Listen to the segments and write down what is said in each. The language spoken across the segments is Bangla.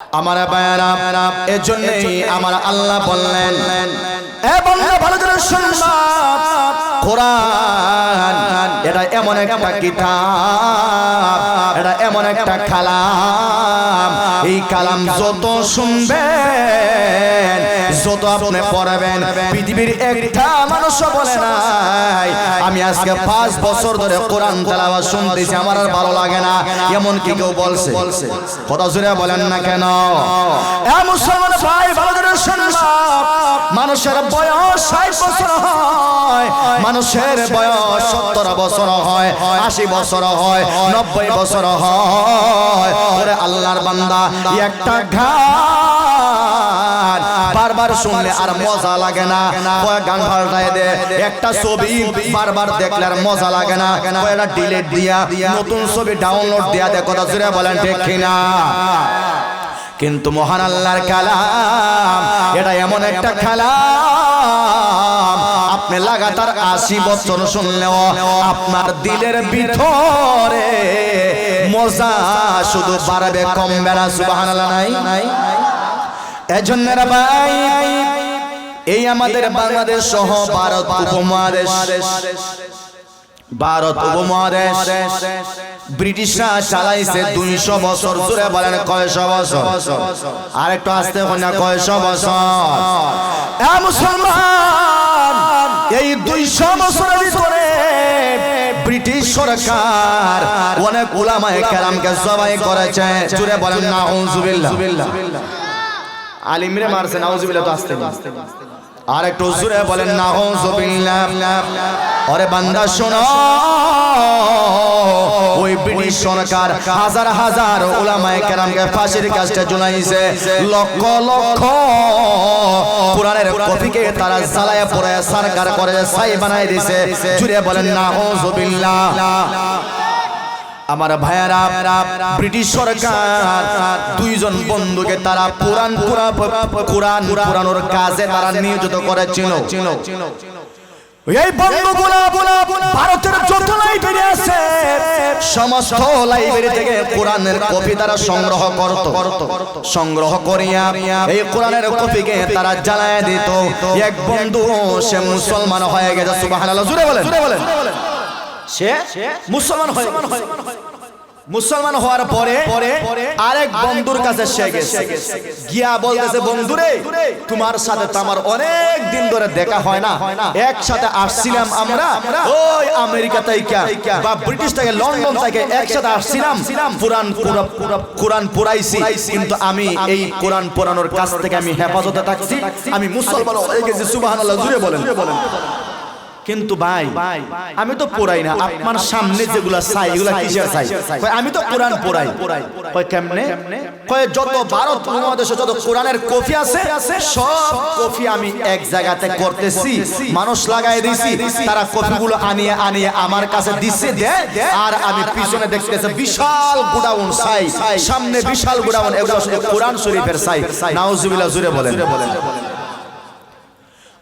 আমার বায়ারা এজন্যই আমার আল্লাহ বললেন এ বন্ধু ভালো করে শুনবা কোরআন, এটা এমন একটা কিতাব, এটা এমন একটা কালাম। এই কালাম যত শুনবেন, যত আপনি পড়বেন, পৃথিবীর একটা মানুষ বলে নাই, আমি আজকে পাঁচ বছর ধরে কোরআন তেলাওয়াত শুনতেছি, আমার আর ভালো লাগে না এমন কি কেউ বলছে। কথা জুড়ে বলেন না কেন? মুসলমান ভাই, ভালো শুনবা মানুষের বয়স ষাট বছর হয়। মানুষের বয়স সত্তর বছর হয় আশি বছর হয় নব্বই বছর হয়। আল্লাহর বান্দা একটা গান। বারবার শুনলে আর মজা লাগে না। কয়েক গান পাল্টায় দে। একটা ছবি বারবার দেখলে আর মজা লাগে না। কয়েকটা ডিলেট দিয়া নতুন ছবি ডাউনলোড দিয়া দে। কথা জুড়ে বলেন ঠিক কিনা? কিন্তু মহান আল্লাহর কালাম এটা এমন একটা কালাম। আপনি লাগাতার আশি বছর শুনলেও আপনার দিলের ভিতরে মজা শুধু বাড়বে কমবে না সুবহানাল্লাহ নাই? এজন্য ভাই এই আমাদের বাংলাদেশ সহ ভারত উপমহাদেশ। ভারত উপমহাদেশ। ব্রিটিশরা চালাইছে দুইশো বছর। জুড়ে বলেন কয়শো বছর? আর একটু আসতে না, কয়শো বছর? এই দুইশো বছরের ভিতরে ব্রিটিশ সরকার অনেক উলামায়ে কেরামকে জবাই করেছে। জুড়ে বলেন না আলিমরে মারছে, নাউজুবিল্লাহ তো আসতে আসতে আর একটু জুড়ে বলেন না আরে বান্দা শোনো। ওই ব্রিটিশ সরকার হাজার হাজার ওলামায়ে কেরামকে ফাঁসির কাজটা ঝুলাইছে লক্ষ লক্ষ কোরআনের কপিকে তারা জ্বালায় পড়ে সরকার করে ছাই বানাই দিছে। জুড়ে বলেন না আমার ভাইয়ারা, ব্রিটিশ সরকার দুইজন বন্ধুকে তারা পুরান পুরা কোরআন পুরানোর কাজে তারা নিয়োজিত করেছিল। ভারতের লাইব্রেরি থেকে কপি তারা সংগ্রহ সংগ্রহ কপিকে তারা জ্বালায় দিত। এক বন্ধু, সে মুসলমান হয়ে গেছে বলেন। সে মুসলমান হয়ে মুসলমান হওয়ার পরে আরেক বন্ধুর কাছে সে গেছে। গিয়া বলতেছে বন্ধুরে তোমার সাথে তো আমার অনেক দিন ধরে দেখা হয় না। একসাথে আসছিলাম আমরা। ওই আমেরিকা থেকে বা ব্রিটিশ থেকে লন্ডন থেকে একসাথে আসছিলাম। কোরআন কোরআন পুরাইছি কিন্তু আমি এই কোরআন পুরানোর কাছ থেকে আমি হেফাজতে থাকছি। আমি মুসলমান হয়ে গেছি সুবহানাল্লাহ জুড়ে বলেন। কিন্তু ভাই আমি তো পড়াই না আপনার সামনে যেগুলা চাই এগুলা কিসের চাই? আমি তো কোরআন পড়াই কয় কেমনে? কয় যত ভারত উপমহাদেশে যত কোরআনের কফি আছে সব কফি আমি এক জায়গাতে করতেছি। মানুষ লাগাই দিছি তারা কফিগুলো আনিয়ে আনিয়ে আমার কাছে দিচ্ছে দে আর আমি পিছনে দেখতেছি বিশাল গুডাউন চাই সামনে বিশাল গুডাউন এগুলো কোরআন শরীফের চাই নাউজুবিল্লাহ জুড়ে বলেন।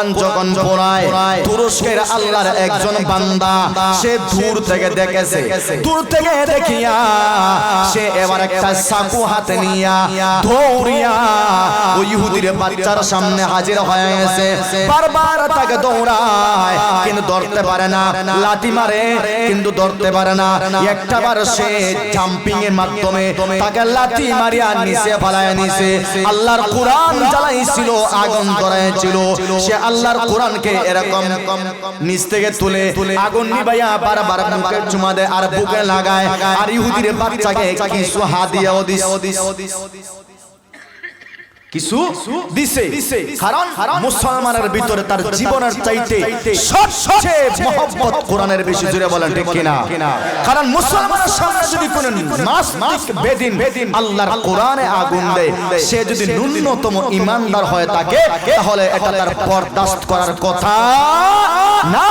কোরআন যখন পড়ায় তুরস্কের আল্লাহর একজন বান্দা সে দূর থেকে দেখেছে। দূর থেকে দেখিয়া সে এবার একটা চাকু হাতে নিয়া দৌড়িয়া ওই ইহুদির বাচ্চার সামনে হাজির হয়ে গেছে। বারবার তাকে দৌড়ায়। ধরতে পারে না লাঠি মারে, কিন্তু ধরতে পারে না। একটা বার সে জাম্পিং এর মাধ্যমে তাকে লাঠি মারিয়া নিচে ফালায় নিছে। আল্লাহর কোরআন জ্বালাইছিল, আগুন ধরাইছিল। সে আল্লাহর কোরআনকে এরকম নিচ থেকে তুলে আগুন নিবাইয়া বারবার মুখে চুমা দেয় আর বুকে লাগায়। আর ইহুদির বাচ্চাকে কিছু হাদিয়াও দিস। কিছু দিছে। কারণ মুসলমানের ভিতরে তার জীবনের চাইতে সবচেয়ে মহব্বত কোরআনের বেশি জুড়ে বলেন ঠিক কিনা? কারণ মুসলমানের সামনে যদি কোন মাস মাস বেদিন আল্লাহর কোরআনে আগুন দেয় সে যদি ন্যূনতম ইমানদার হয়ে থাকে তাহলে এটা তার বরদাস্ত করার কথা। না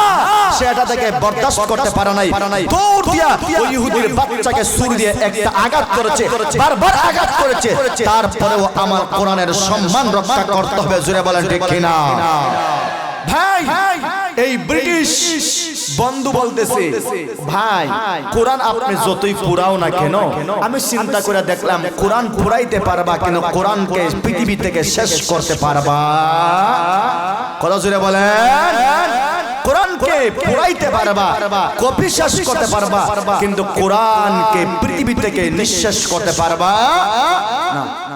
সে এটা থেকে বরদাস্ত করতে পারে নাই। দৌড় দিয়া ওই ইহুদির বাচ্চাকে সুর দিয়ে একটা আঘাত করেছে বারবার আঘাত করেছে। তারপরেও আমার কোরআনের সম্মান রক্ষা করতে হবে জুড়ে বলেন ঠিক কিনা? ভাই, এই ব্রিটিশ বন্ধু বলতেছে, ভাই, কোরআন আপনি যতই পুরাও না কেন, আমি চিন্তা করে দেখলাম কোরআন পুরাইতে পারবা কেন, কোরআনকে পৃথিবী থেকে শেষ করতে পারবা? কথা জুড়ে বলেন। পারবা করতে পারবা, কিন্তু কোরআনকে পৃথিবী থেকে করতে পারবা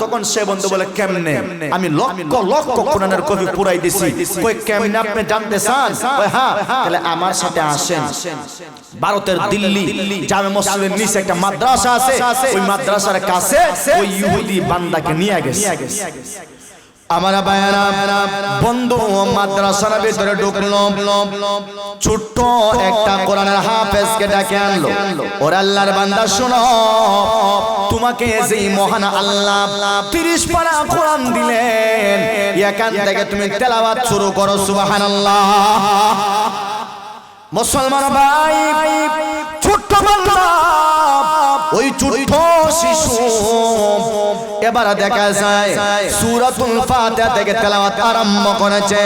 তখন সে বন্ধু বলে, কেমনে? আমি লক্ষ লক্ষ কোরআনের পুরাই দিছি। কই, কেমনে আপনি জানতে চান? হ্যাঁ তাহলে আমার সাথে আসেন। ভারতের দিল্লি, জামে মসজিদের নিচে একটা মাদ্রাসা আছে। ওই মাদ্রাসার কাছে ওই ইহুদি বান্দাকে নিয়ে গেছে। আমার বায়ানা বন্ধু, মাদ্রাসার ভিতরে ঢুকলো। ছোট্ট একটা কোরআনের হাফেজকে ডাকে আনলো। ওর আল্লাহর বান্দা, শোনো, তোমাকে যেই মহান আল্লাহ তিরিশ পারা কোরআন দিলেন, এখান থেকে তুমি তেলাওয়াত শুরু করো, সুবহানাল্লাহ। মুসলমান ভাই, ছোট্ট বান্দা, ওই ছোট্ট শিশু এবার দেখা যায় সুরাতুল ফাতিহা থেকে তেলাওয়াত আরম্ভ করেছে।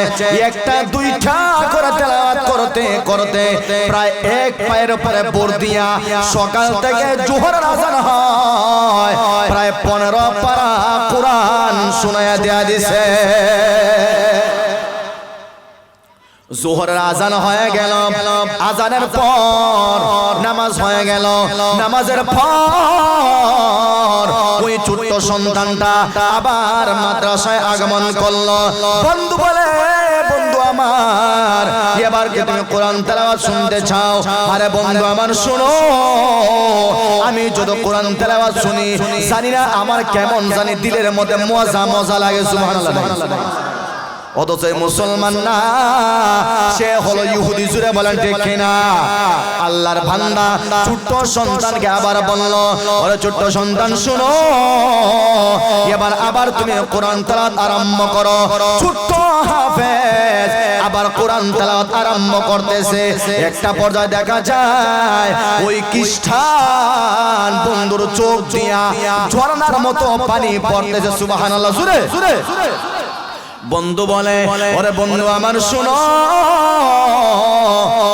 একটা দুইটা করে তেলাওয়াত করতে করতে। প্রায় এক পায়ের উপরে বোর দিয়া সকাল থেকে জোহর আজান হয়। প্রায় পনেরো পারা কোরআন শোনায়া দেয়া দিছে। জোহরের আজান হয়ে গেল। আজানের পর নামাজ হয়ে গেল। নামাজের পর ওই ছোট্ট সন্তানটা আবার মাদ্রাসায় আগমন করল। বন্ধু বলে, বন্ধু আমার, এবার কোরআন আরে বন্ধু আমার, শোনো, আমি শুনি না আমার কেমন জানি দিলের মধ্যে মজা মজা লাগে, সুবহানাল্লাহ অথচ মুসলমান না সে হলো ইহুদি জুড়ে বলেন ঠিক না আল্লাহর ভান্ডা ছোট্ট সন্তানকে আবার বলল ওরে ছোট্ট সন্তান শুনো। এবার আবার তুমি কোরআন তেলাওয়াত আরম্ভ করো। ছোট্ট হাফেজ আবার কোরআন তেলাওয়াত আরম্ভ করতেছে। একটা পর্যায়ে দেখা যায় ওই খ্রিস্টান বন্ধুর চোখ দিয়া ঝর্ণার মতো পানি পড়তেছে সুবহানাল্লাহ। জুড়ে জুড়ে। বন্ধু বলে ওরে বন্ধু আমার শুনো।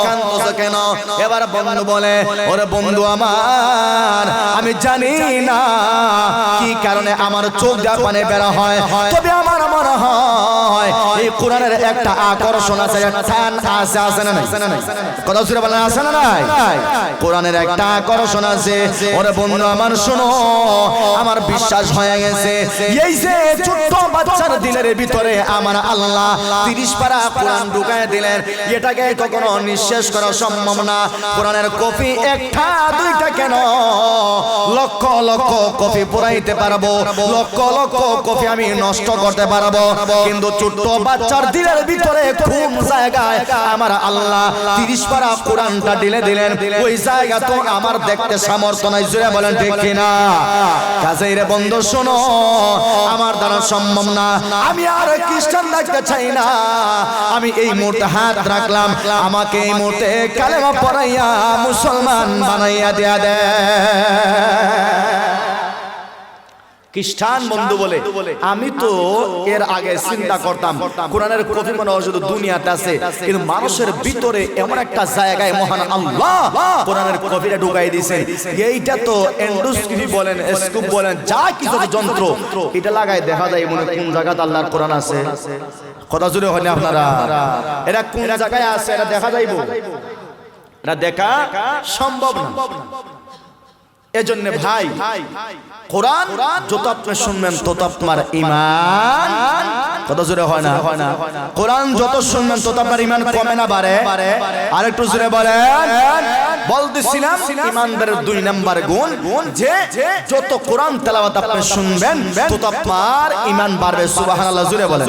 কান্দছ কেন? এবার বন্ধু বলে ওরে বন্ধু আমার আমি জানি না কি কারণে আমার চোখ যা পানে বেড়া হয়। তবে আমার মনে হয় এই কোরআনের একটা আকর্ষণ আছে। টান আছে। আছে না নাই? কথা শুনে বলেন আছে না নাই? কোরআনের একটা আকর্ষণ আছে। ওরে বন্ধু আমার শোনো আমার বিশ্বাস হয়ে গেছে। এই যে ছোট্ট বাচ্চার দিলের ভিতরে আমার আল্লাহ তিরিশ পারা কোরআন ঢুকায় দিলেন। এটাকে কখনো নিঃশেষ করা সম্ভব না। কোরআনের কপি একটা দুইটা কেন? লক্ষ লক্ষ কপি পুরাইতে পারব। লক্ষ লক্ষ কপি আমি নষ্ট করতে পারব। কিন্তু ছোট্ট বাচ্চার দিলের ভিতরে জায়গায় আমার আল্লাহ তিরিশ পারা কোরআনটা দিলে দিলেন। ওই জায়গা তো আমার দেখতে সামর্থ্য নাই জুড়ে বলেন ঠিক কিনা? কাজেই রে বন্ধু, শোনো, আমার দ্বারা সম্ভব না। আমি আর খ্রিস্টান দেখতে চাই না। আমি এই মুহূর্তে হাত রাখলাম, আমাকে এই মুহূর্তে কালেমা পড়াইয়া মুসলমান বানাইয়া দেয়া দে। খ্রিস্টান বন্ধু বলে আমি তো এর আগে চিন্তা করতাম কোরআনের কপি মনে হয় শুধু দুনিয়াতে আছে কিন্তু মানুষের ভিতরে এমন একটা জায়গায় মহান আল্লাহ কোরআনের কপিটা ঢুকাই দিয়েছেন। এইটা তো এন্ডোস্কোপি বলেন স্কুপ বলেন যা কিছু যন্ত্র। এটা লাগাই দেখা যায় মনে কোন জায়গাতে আল্লাহর কোরআন আছে। কথা জুড়ে হয়নি আপনারা। এটা কোন জায়গায় আছে এটা দেখা যাইব। এটা দেখা সম্ভব না। এজন্য ভাই কোরআন যত আপনি শুনবেন তত আপনার ইমান কত জোরে হয় না? হয় না? কোরআন যত শুনবেন তত আপনার ইমান কমে না বাড়ে। আরেকটু জোরে বলেন। বলতেছিলাম ইমানদারের দুই নাম্বার গুণ যে যত কোরআন তেলাওয়াত আপনি শুনবেন তত আপনার ইমান বাড়বে। সুবহানাল্লাহ জুড়ে বলেন।